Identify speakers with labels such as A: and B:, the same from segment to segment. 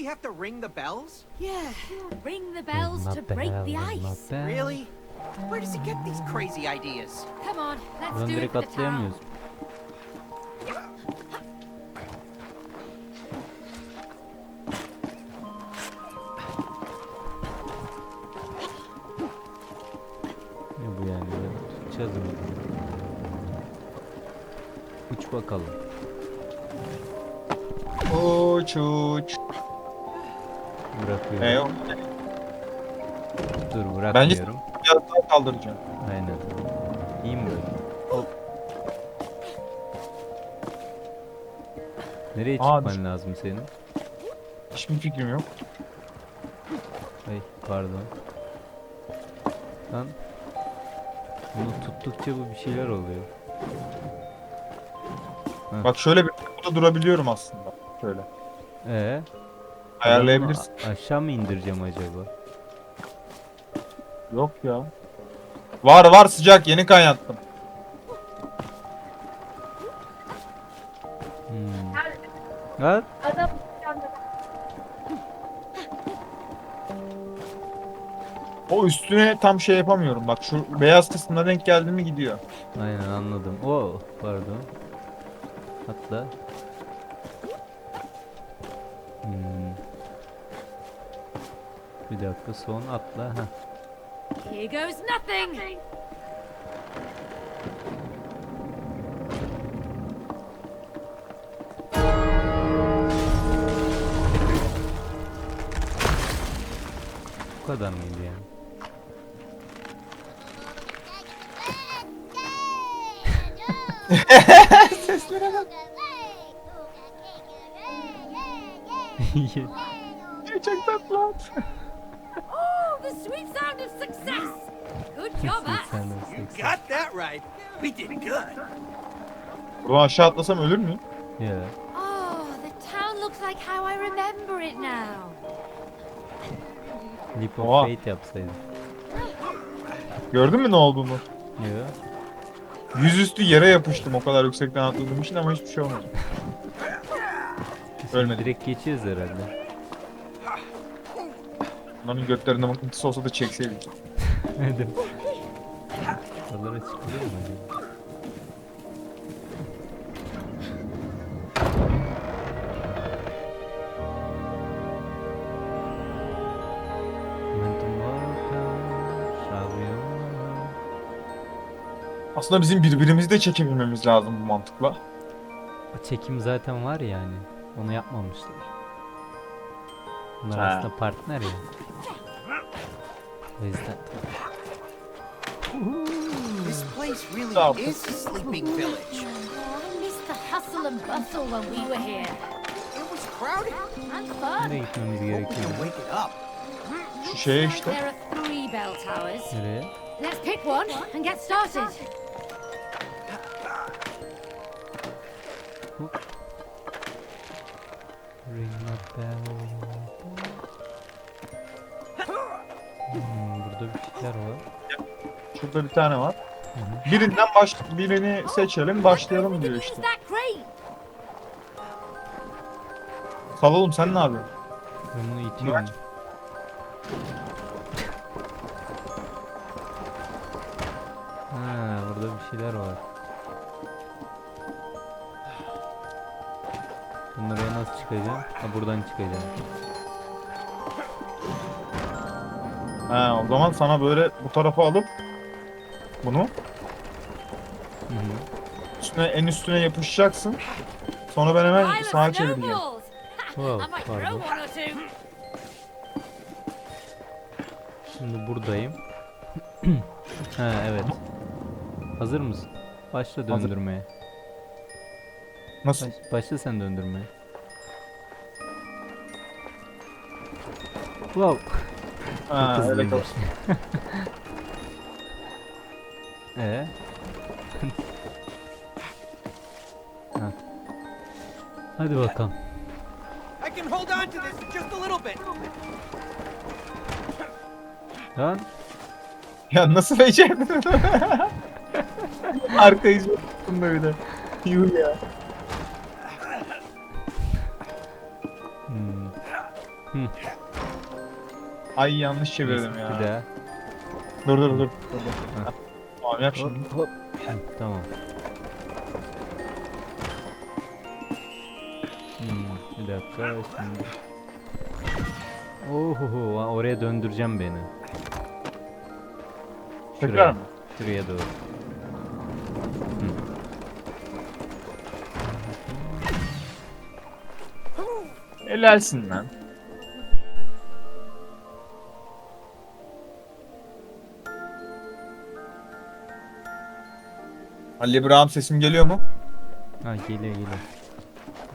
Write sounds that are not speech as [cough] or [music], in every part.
A: we have to ring the bells?
B: Yeah, ring the bells to break the ice.
A: Really? Where does he get these crazy ideas?
B: Come on, let's do it for the town.
C: Ne bu yani? Tutacağız mı? Uç bakalım.
D: Uç uç.
C: Bırakıyorum.
D: E, yok.
C: Dur
D: Bence
C: bırakmıyorum.
D: biraz daha kaldıracağım.
C: Aynen. İyi mi böyle? Hop. Nereye
D: Aa,
C: çıkman
D: düş-
C: lazım senin?
D: Hiçbir fikrim yok.
C: Ay pardon. Lan. Bunu tuttukça bu bir şeyler oluyor.
D: Bak şöyle bir burada durabiliyorum aslında. Şöyle.
C: Ee?
D: Ayarlayabilirsin.
C: A- aşağı mı indireceğim acaba?
D: Yok ya. Var var sıcak yeni kaynattım.
C: Hmm. Ha?
E: Adam
D: O üstüne tam şey yapamıyorum. Bak şu beyaz kısmına denk geldi mi gidiyor.
C: Aynen anladım. Oo pardon. Atla. Dakika son atla. Heh.
B: Here goes nothing.
C: Bu kadar mıydı yani? [laughs]
D: Gerçekten lan.
B: Oh, the sweet sound of success. Good job,
C: de
A: You got that right. We did good.
D: Buradan aşağı atlasam ölür müyüm?
C: Ya.
B: Oh, the town looks like how I remember it now.
C: Leap of
D: Oha.
C: Faith yapsaydım.
D: Gördün mü ne olduğunu?
C: Ya.
D: Yüzüstü yere yapıştım o kadar yüksekten atladığım için ama hiçbir şey olmadı. Ölmedim.
C: direkt geçeceğiz herhalde.
D: Onların götlerinde mıknatıs olsa da çekseydik.
C: Hadi. [laughs] Buralara çıkılıyor mu acaba?
D: Aslında bizim birbirimizi de çekebilmemiz lazım bu mantıkla.
C: O çekim zaten var yani. Onu yapmamışlar. Bunlar
D: Ha.
C: aslında partner ya. O yüzden
A: This place really
D: Stop.
A: is a sleeping village.
B: Oh, I missed the hustle and bustle when we were here.
A: It was crowded.
B: And fun.
C: nereye gitmemiz
A: Hope we
C: gerekiyor?
A: can wake it up.
D: Şu şeye işte.
B: There are three bell towers.
C: Nereye?
B: Let's pick one and get started.
C: Ring a bell. Burada bir şeyler var.
D: Şurada bir tane var.
C: Hı hı.
D: Birinden baş birini seçelim başlayalım diyor işte. Salalım sen ne yapıyorsun?
C: Ben bunu itiyorum.
D: Kaç?
C: Ha, burada bir şeyler var. Bunlara nasıl çıkacağım? Ha buradan çıkacağım.
D: Ha o zaman sana böyle bu tarafa alıp bunu
C: Hı hı.
D: üstüne en üstüne yapışacaksın. Sonra ben hemen sağa çevireceğim. [laughs]
C: Wow, pardon. Şimdi buradayım. [clears throat] ha evet. Hazır mısın? Başla
D: Hazır.
C: döndürmeye.
D: Nasıl?
C: Baş, başla sen döndürmeye. Wow.
D: Ha,
C: Çok
D: öyle
C: hızlıymış.
D: kal- [laughs]
C: Ee? ha. Hadi bakalım.
A: I can hold on to this just a little bit.
C: Lan
D: Ya nasıl becerdin? [laughs] Arkayı tuttum böyle. Yuh ya. Ay yanlış çevirdim
C: Bir
D: ya.
C: daha.
D: Dur dur dur. dur, dur.
C: Ha.
D: Tamam yap şimdi.
C: Hop hop. Hı, Tamam. Hmm, bir dakika şimdi. Ohoho oraya döndüreceğim beni.
D: Tekrar
C: Şuraya.
D: mı?
C: Şuraya doğru.
D: Helalsin lan. Ali İbrahim sesim geliyor mu?
C: Ha geliyor geliyor.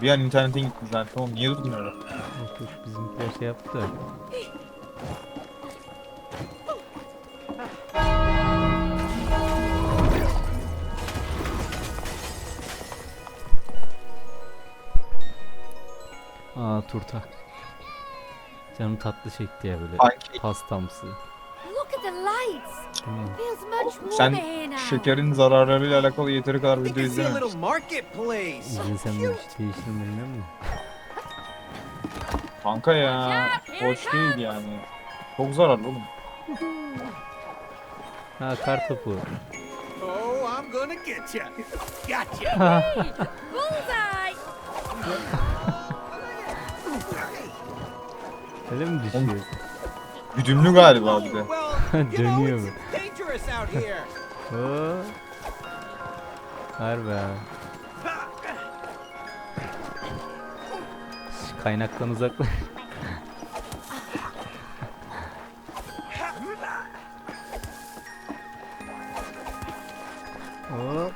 D: Bir an internetin gitti zaten. Oğlum niye durdun öyle?
C: Yok yok bizimkiler şey yaptı. Aa turta. Canım tatlı çekti ya böyle
D: Sanki
C: pastamsı.
D: Sen
B: here now.
D: şekerin zararlarıyla alakalı yeteri kadar video izlememişsin.
A: marketplace.
C: İzlesem de değiştim bilmiyor musun?
D: Kanka ya. Hoş değil yani. Çok zararlı oğlum.
C: Ha kar topu.
A: Oh, I'm gonna get.
B: Bullseye.
C: Öyle mi düşüyor?
D: Güdümlü galiba bir de. [laughs]
C: Dönüyor mu? [laughs] Harbi ha. Şş, Kaynaktan uzaklaş. [laughs] Hop.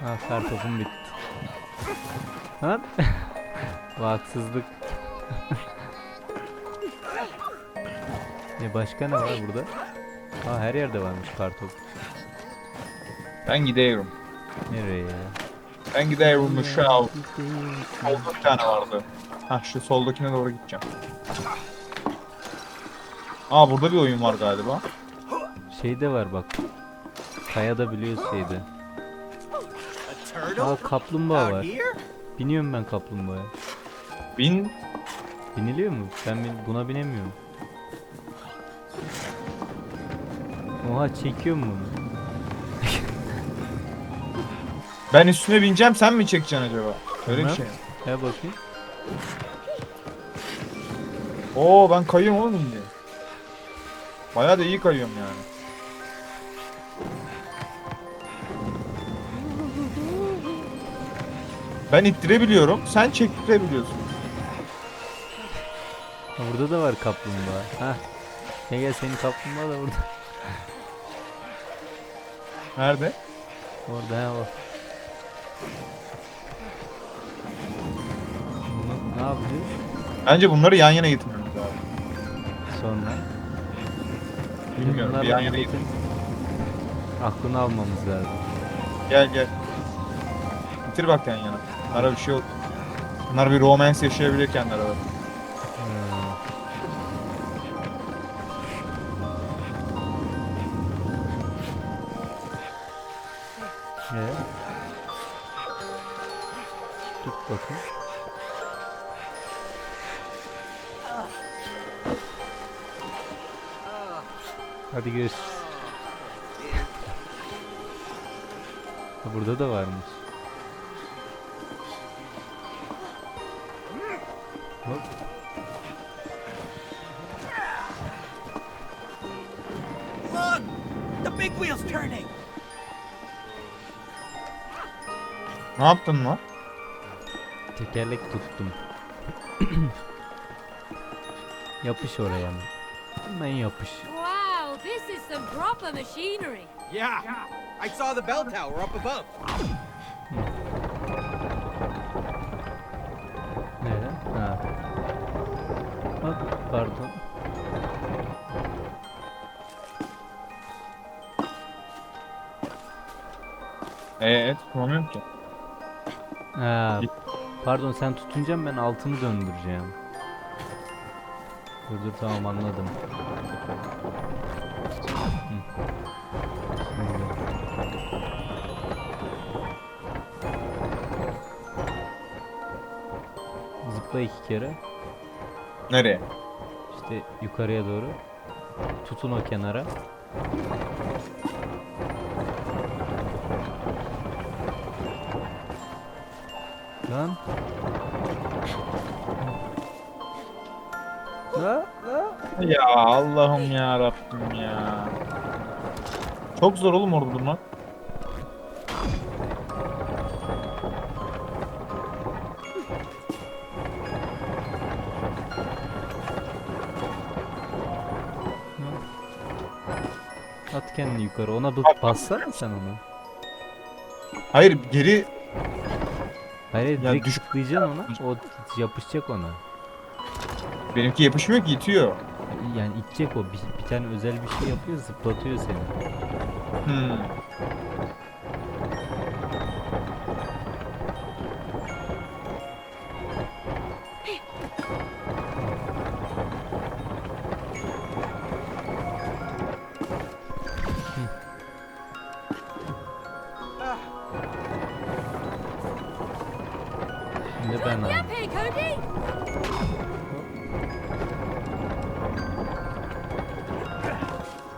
C: Ha kartopum bitti. Lan. [laughs] Bu haksızlık. [laughs] Ne başka ne var burada? Ha her yerde varmış kartop.
D: Ben gidiyorum.
C: Nereye ya?
D: Ben gidiyorum uşağım. Solda bir tane vardı. Hah şu soldakine doğru gideceğim. Aa burada bir oyun var galiba.
C: Şeyde var bak. Kayada biliyoruz şeyde. Aa kaplumbağa var. Biniyorum ben kaplumbağaya.
D: Bin
C: Biniliyor mu? Ben bin- buna binemiyorum. Oha çekiyor mu bunu? [laughs]
D: ben üstüne bineceğim sen mi çekeceksin acaba? Öyle bir
C: Bilmem.
D: şey.
C: Gel bakayım.
D: Oo ben kayıyorum oğlum diye. Bayağı da iyi kayıyorum yani. Ben ittirebiliyorum, sen çektirebiliyorsun.
C: Burada da var kaplumbağa. Ha. Gel gel senin kaplumbağa da burada.
D: Nerede?
C: Orada ha o. Bunu ne yapacağız?
D: Bence bunları yan yana getirmemiz lazım.
C: Sonra?
D: Bilmiyorum, bir yan yana getir.
C: Aklını almamız lazım.
D: Gel gel. Bitir bak yan yana. Bunlara bir şey oldu. Bunlar bir romance yaşayabilir kendileri.
C: Ha. Ee? Tut bakayım. Hadi görüşürüz. Burada da varmış. Hop.
A: Look, the big wheel's turning.
D: Ne yaptın lan?
C: Tekerlek tuttum. yapış oraya mı? Hemen yapış.
B: Wow, this is some proper machinery.
A: Yeah, I saw the bell tower up above.
D: Eee tutmamıyorum ki.
C: Ha, pardon sen tutunca ben altını döndüreceğim. Dur dur tamam anladım. Zıpla iki kere.
D: Nereye?
C: İşte yukarıya doğru. Tutun o kenara. Lan. La, la.
D: Ya Allah'ım ya Rabbim ya. Çok zor oğlum orada durmak.
C: At kendini yukarı. Ona bak bassana sen ona.
D: Hayır geri
C: Hayır
D: Ya
C: direkt
D: düş-
C: tıklayacaksın ona. O yapışacak ona.
D: benimki yapışmıyor ki itiyor.
C: Yani itecek o. Bir, bir tane özel bir şey yapıyor zıplatıyor seni.
D: Hmm.
B: Cody!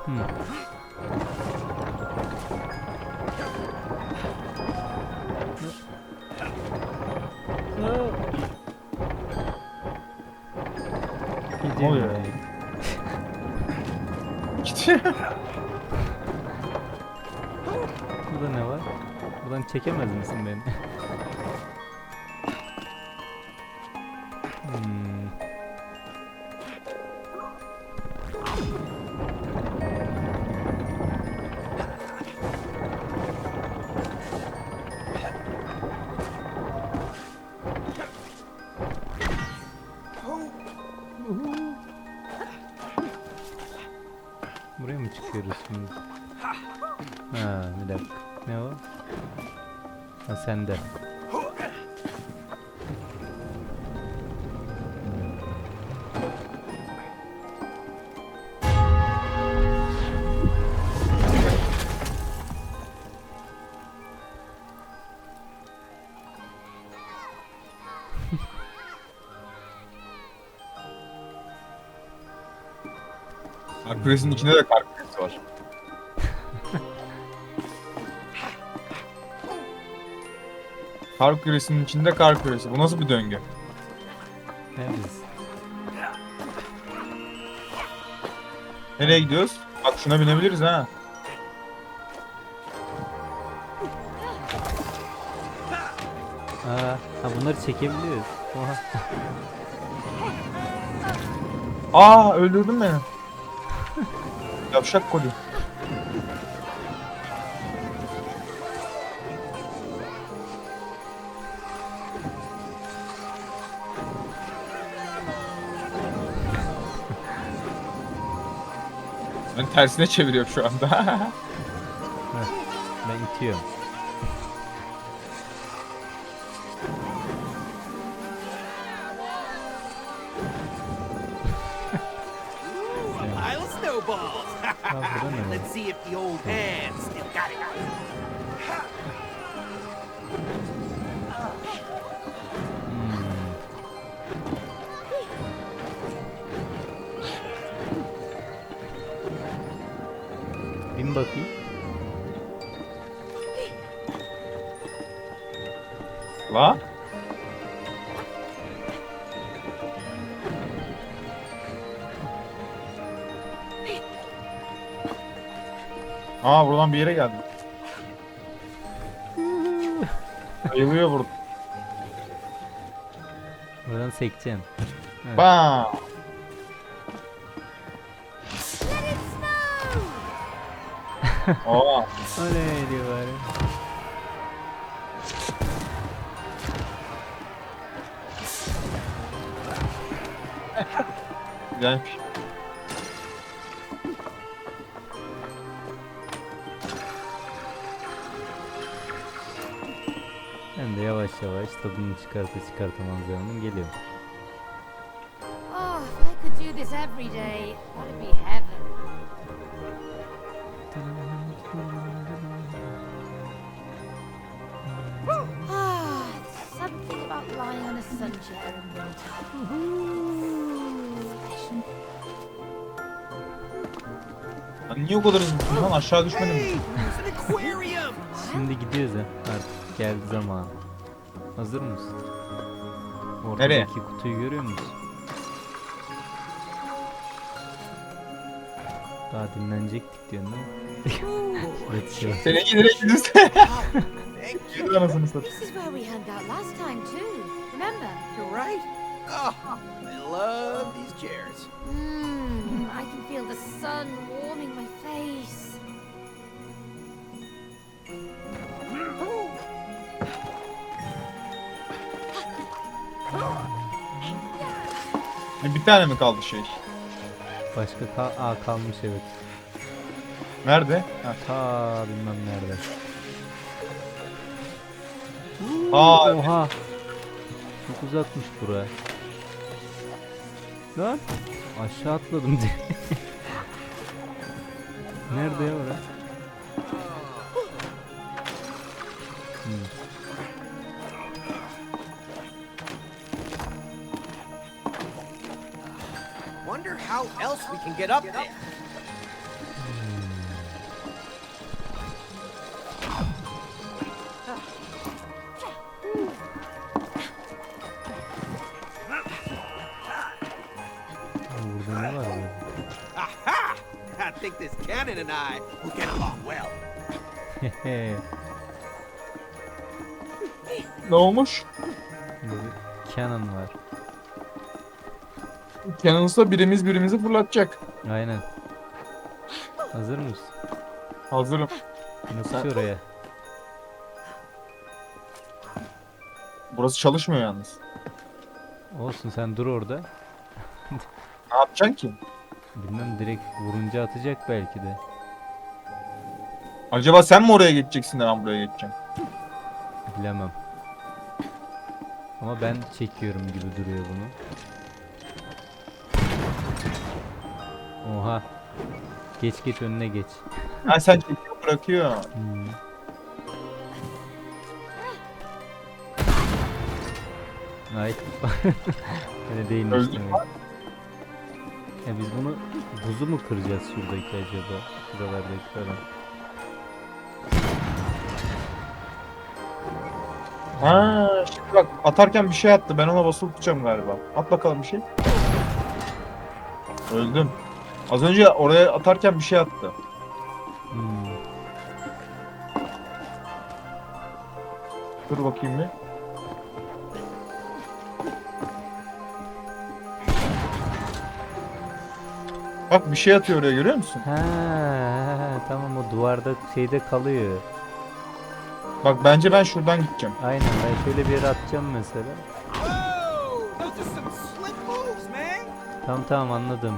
C: Hmm. Gidiyor
D: oluyor? [laughs] Gidiyor.
C: Burada ne var? Buradan çekemez misin beni? Sende.
D: Kar küresinin içinde de kar küresi var. Kar küresinin içinde kar küresi. Bu nasıl bir döngü?
C: Ne biz?
D: Nereye gidiyoruz? Bak şuna binebiliriz ha.
C: Aa, ha bunları çekebiliyoruz. Oha.
D: Aa öldürdün beni. Yavşak koli. Tersine çeviriyorum şu anda. [laughs]
C: Ben itiyorum.
D: La? Aa buradan bir yere geldim. Ayılıyor burada.
C: Buradan sekeceğim. Evet.
D: Bam. Aa.
C: Oley diyor bari.
D: Güzelmiş.
C: Ben de yavaş yavaş tadını çıkarta çıkarta manzaranın geliyor.
B: Oh, if I could do this every day, that'd be heaven.
D: Niye o kadar lan aşağı düşmedin mi?
C: Şimdi gidiyoruz ha. Artık geldi zaman. Hazır mısın? Ortadaki
D: Nereye?
C: kutuyu görüyor musun? Daha dinlenecektik diyorsun değil mi? evet, şey.
D: Seni giderek gidiyorsun. Yürü anasını satayım.
B: This is where we hung out last time too. Remember?
A: You're right. Oh, I love these chairs.
B: Mmm, I can feel the sun warming my face.
D: E, Bir tane mi kaldı şey?
C: Başka kal Aa, kalmış evet.
D: Nerede? Ha.
C: Ta bilmem nerede.
D: Aa,
C: Oha. Çok uzakmış bura. Lan. Aşağı atladım diye. Nerede ya ora? Hmm.
A: Wonder how else we can get up there. Cannon and I will get along well. [laughs]
D: Ne olmuş?
C: Burada bir Canon var.
D: Cannons'ta birimiz birimizi fırlatacak.
C: Aynen. Hazır mısın?
D: Hazırım.
C: Nasıl oraya?
D: Burası çalışmıyor yalnız.
C: Olsun sen dur orada.
D: Ne yapacaksın ki?
C: Bilmem direkt vurunca atacak belki de.
D: Acaba sen mi oraya geçeceksin de ben buraya geçeceğim?
C: Bilemem. Ama ben çekiyorum gibi duruyor bunu. Oha. Geç geç önüne geç.
D: Ha sen çekiyor bırakıyor.
C: Hmm. Ay. [laughs] Öyle değilmiş
D: Öldü
C: demek. Ya biz bunu buzu mu kıracağız şuradaki acaba? Şuralardaki falan.
D: Ha, şimdi bak atarken bir şey attı. Ben ona basılı tutacağım galiba. At bakalım bir şey. Öldüm. Az önce oraya atarken bir şey attı.
C: Hmm.
D: Dur bakayım bir. Bak bir şey atıyor oraya görüyor musun?
C: Ha, tamam o duvarda şeyde kalıyor.
D: Bak bence ben şuradan gideceğim.
C: Aynen ben şöyle bir yere atacağım mesela. Tamam tamam anladım.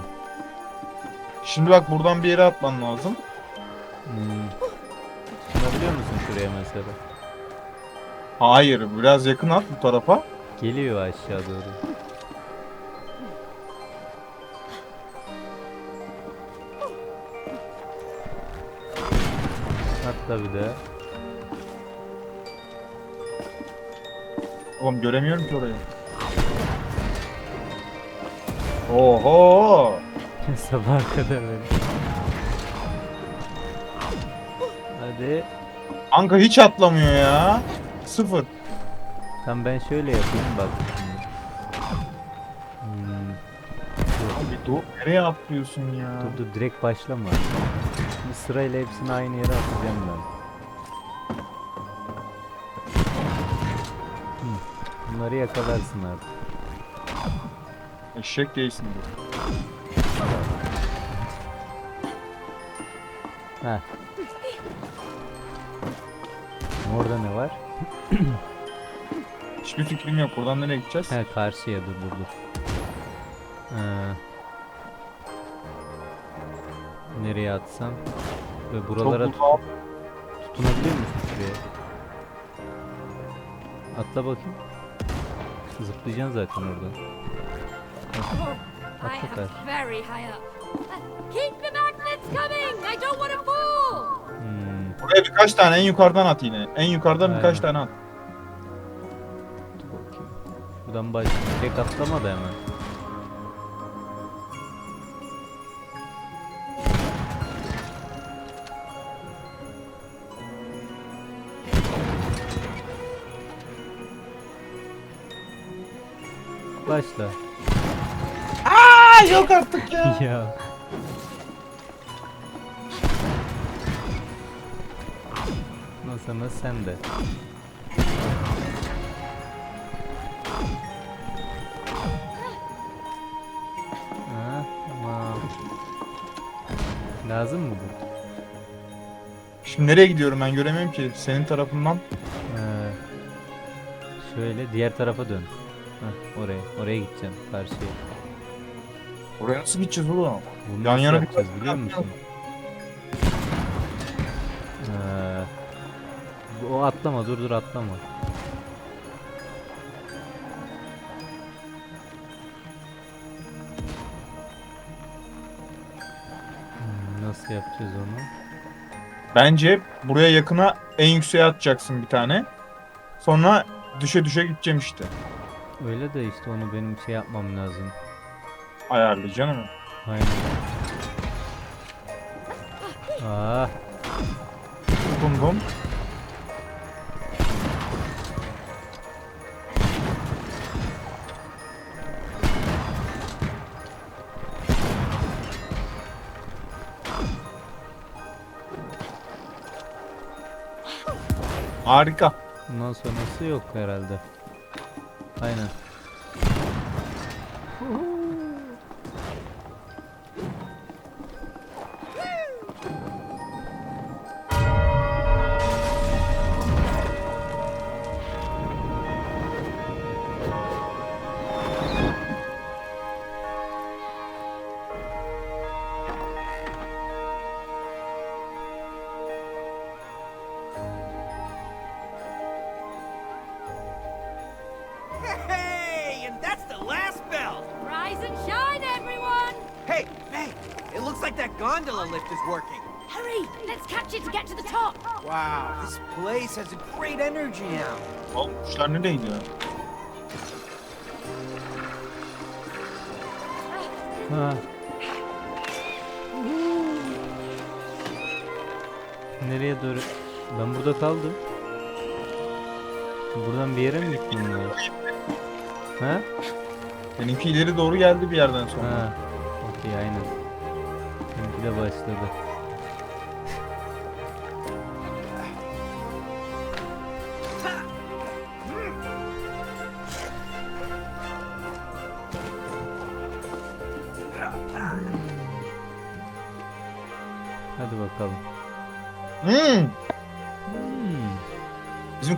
D: Şimdi bak buradan bir yere atman lazım.
C: Hmm. Tutunabiliyor musun şuraya mesela?
D: Hayır biraz yakın at bu tarafa.
C: Geliyor aşağı doğru. Atla bir daha.
D: Oğlum göremiyorum ki orayı. Oho!
C: Sabaha kadar böyle. Hadi.
D: Anka hiç atlamıyor ya. Sıfır.
C: Tam ben şöyle yapayım bak. Hmm.
D: Abi dur nereye atlıyorsun ya?
C: Dur dur direkt başlama. Şimdi sırayla hepsini aynı yere atacağım ben. Bunları yakalarsın artık.
D: Eşek değilsin bu.
C: Heh. Orada ne var?
D: Hiçbir fikrim yok. Buradan nereye gideceğiz?
C: He karşıya dur dur dur. Ee, nereye atsam? Ve
D: Çok
C: buralara tut-
D: uzağa-
C: tutunabiliyor musun şuraya? Atla bakayım. Zıplayacaksın zaten oradan. Atla
B: am
C: kaç.
B: very high up. Keep the magnets coming! I don't want to fall!
C: Hmm,
D: Buraya birkaç tane en yukarıdan at yine. En yukarıdan birkaç
C: Aynen.
D: tane at.
C: dur bakayım. Buradan baş. Tek atlama da hemen. Başla.
D: Aa yok artık ya. [laughs]
C: ya. Nasıl ama sen de. Ha, tamam. Lazım mı bu?
D: Şimdi nereye gidiyorum ben göremiyorum ki. Senin tarafından.
C: Ha. Şöyle diğer tarafa dön. Hah, oraya. Oraya gideceğim karşıya.
D: Oraya nasıl gideceğiz oğlum?
C: Bunu
D: Yan
C: nasıl
D: yana
C: yapacağız biliyor musun? Ee, o atlama dur dur atlama. Hmm, Nasıl yapacağız onu?
D: Bence buraya yakına en yükseğe atacaksın bir tane. Sonra düşe düşe gideceğim işte.
C: Öyle de işte onu benim şey yapmam lazım.
D: Ayarlayacaksın ama.
C: Aynen. Ah,
D: Bum bum. Harika.
C: bundan sonrası yok herhalde. Aynen.
B: Catch it to get to the top.
A: Wow, this place has a great energy now.
D: Oğlum kuşlar nereye gidiyor?
C: Ha. Nereye doğru? Ben burada kaldım. Buradan bir yere mi gittim ben? Ha?
D: Benimki ileri doğru geldi bir yerden sonra.
C: Ha. Okey aynen. Benimki de başladı.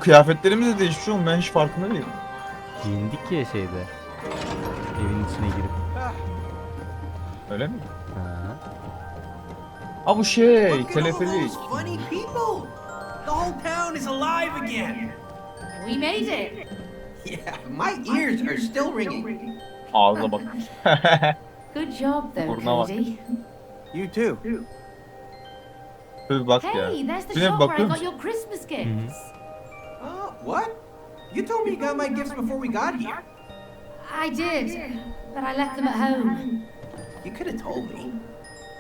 D: Bizim kıyafetlerimiz de değişmiş oğlum ben hiç farkında değilim.
C: Giyindik ya şeyde. Evin içine girip.
D: Öyle mi?
C: Ha.
D: Ha bu şey teleferik.
A: The whole town is alive again.
B: We made it.
A: Yeah, my ears are still ringing.
D: Ağza bak. [laughs]
B: Good job, though,
D: Burnuna bak.
B: Cody.
A: You too.
D: Dur bak ya.
B: Hey, there's the
D: Bir
B: shop where I
D: bakıyor
B: got
D: musun?
B: your Christmas gifts.
A: What? You told me you got my gifts before we got here.
B: I did, but I left them at home.
A: You could have told me.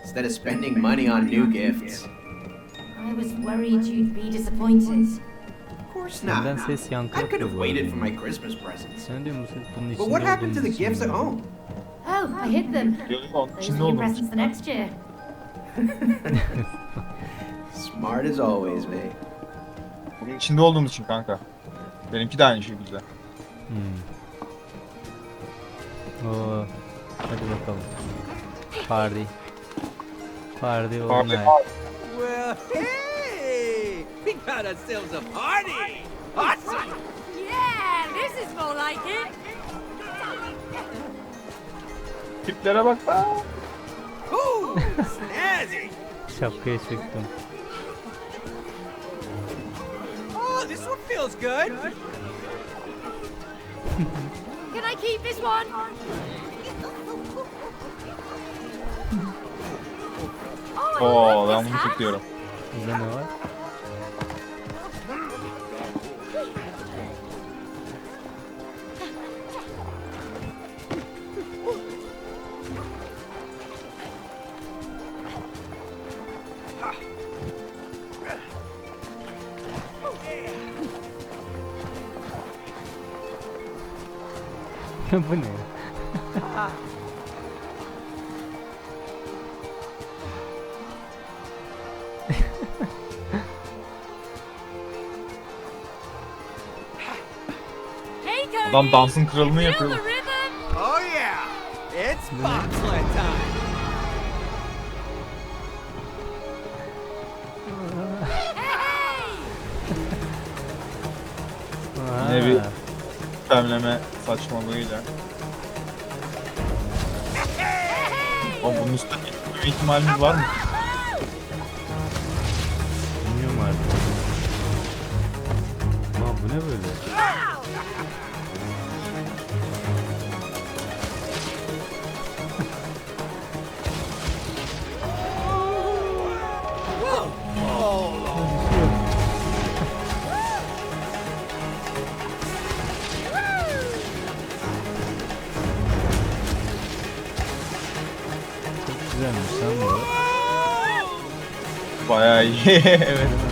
A: Instead of spending money on new gifts.
B: I was worried you'd be disappointed.
A: Of course not.
C: Senden
A: I could have waited for my Christmas presents.
C: Sen diyor musun bunun içinde
A: But what happened to the gifts at home?
B: Oh, I hid them.
D: Yok, onun
B: Those
D: içinde
B: are your presents for next year. [laughs] [laughs]
A: Smart as always, mate.
D: Bunun içinde olduğumuz için kanka. Benimki de aynı şekilde.
C: Hmm. Oo. Hadi bakalım. Party. Party all
D: Party
C: night.
A: Well, hey! We got ourselves a party! Awesome!
B: Yeah, this is more like it.
D: Tiplere bak.
A: Ooh, snazzy!
C: Şapkaya çektim.
A: This one feels good! [laughs]
B: Can I keep this one? Oh, I
D: Oo
B: like
D: ben
B: this
D: bunu
B: hat.
D: tutuyorum.
C: Burada ne var? [laughs] Bu ne?
D: Adam dansın kralını yapıyor.
A: Oh yeah. It's boxlet time. [laughs]
D: Yine bir temleme saçmalığıyla. Ama bunun üstüne ihtimalimiz var mı?
A: yeah. [laughs]